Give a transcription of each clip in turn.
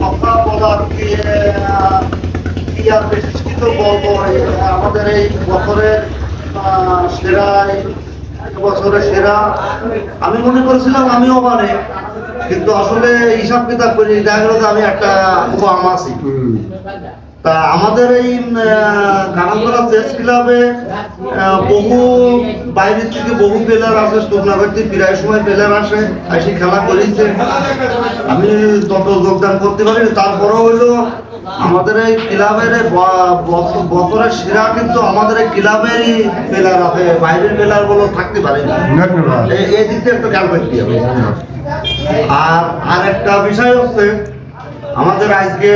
কথা বলার কি আহ, কি আর বেশি কিছু বলব আমাদের এই বছরের সেরা বছরের সেরা আমি মনে করেছিলাম আমিও মানে কিন্তু আসলে হিসাব কিতাব করি দেখা গেল যে আমি একটা কম আছি। তা আমাদের এই কানাতলা চেস ক্লাবে বহু বাইরের থেকে বহু প্লেয়ার আসে টুর্নামেন্ট প্রায় সময় প্লেয়ার আসে এসে খেলা করেছে। আমি তত যোগদান করতে পারিনি তারপরেও হইল আমাদের এই ক্লাবের বছর- বছরের সেরা কিন্তু আমাদের এই ক্লাবেরই প্লেয়ার আছে বাইরের প্লেয়ারগুলো থাকতে পারে না। এই এই দিক থেকে একটু খেয়াল রাখতে হবে আর আর একটা বিষয় হচ্ছে আমাদের আজকে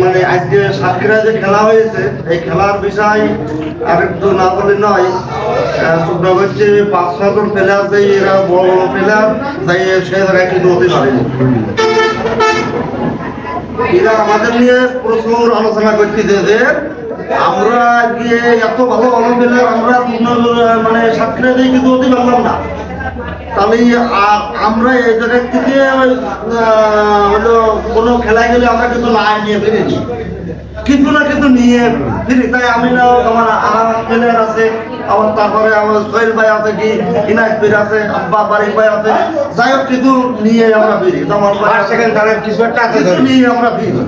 মানে আজকে সাতক্ষীরা যে খেলা হয়েছে, এই খেলার বিষয় আরেকটু না বলে নয় শুক্র হচ্ছে পাঁচ ছজন প্লেয়ার যে এরা বড় বড় প্লেয়ার তাই সে জায়গায় কিন্তু হতে পারেনি এরা আমাদের নিয়ে প্রচুর আলোচনা করতেছে যে আমরা আজকে এত ভালো ভালো প্লেয়ার আমরা মানে সাতক্ষীরা দিয়ে কিন্তু হতে পারলাম না। তাহলে আমরা এই জায়গা থেকে হলো কোনো খেলায় গেলে আমরা কিন্তু না নিয়ে ফিরিনি কিছু না কিছু নিয়ে ফিরি তাই আমি না আমার আমার প্লেয়ার আছে আমার তারপরে আমার সোহেল ভাই আছে কি ইনায়ত পীর আছে আব্বা বারিক ভাই আছে যাই হোক কিছু নিয়ে আমরা ফিরি। আমার সেখানে কিছু একটা আছে কিছু নিয়ে আমরা ফিরি।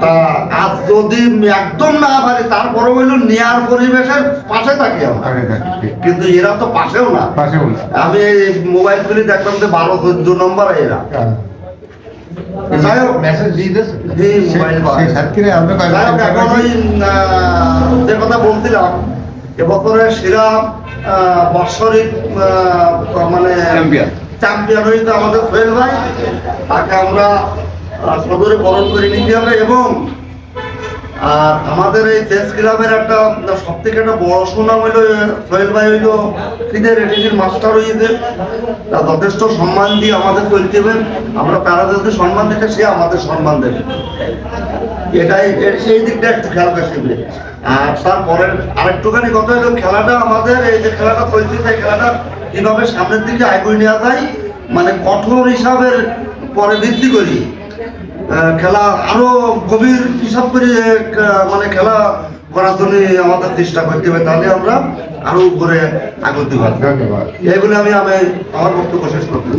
তা আর যদি একদম না পারি তারপরে হইল নেয়ার পরিবেশের পাশে থাকি কিন্তু এরা তো পাশেও না। পাশেও না। আমি এই মোবাইল খুলে দেখলাম যে বারো চোদ্দ নম্বর এরা। যে কথা বলছিলাম এবছরের সেরা আহ, বাৎসরিক আহ, মানে. চ্যাম্পিয়ন হয়েছে আমাদের সোহেল ভাই। তাকে আমরা সদরে বরণ করে নিতে হবে এবং, আর আমাদের এই চেস ক্লাবের একটা সব থেকে একটা বড় সুনাম হইল, সোহেল ভাই হইল ফিদের রেটিংয়ের মাস্টার হয়েছে তা যথেষ্ট সম্মান দিয়ে আমাদের চলতে হবে। আমরা প্যারাদেরকে সম্মান দিতে সে আমাদের সম্মান দেবে। এটাই সেই দিকটা একটু খেয়াল রাখবে আর তারপরের আরেকটুখানি কথা হলো খেলাটা আমাদের, এই যে খেলাটা চলতেছে খেলাটা কীভাবে সামনের দিকে এগিয়ে নেওয়া যায় মানে কঠোর হিসাবের পরে বৃদ্ধি করি। খেলা আরও গভীর হিসাব করে মানে খেলা করার জন্য আমাদের চেষ্টা করতে হবে তাহলে আমরা আরও উপরে আগতে দিব ধন্যবাদ। এইগুলো আমি আমি আমার বক্তব্য শেষ করতে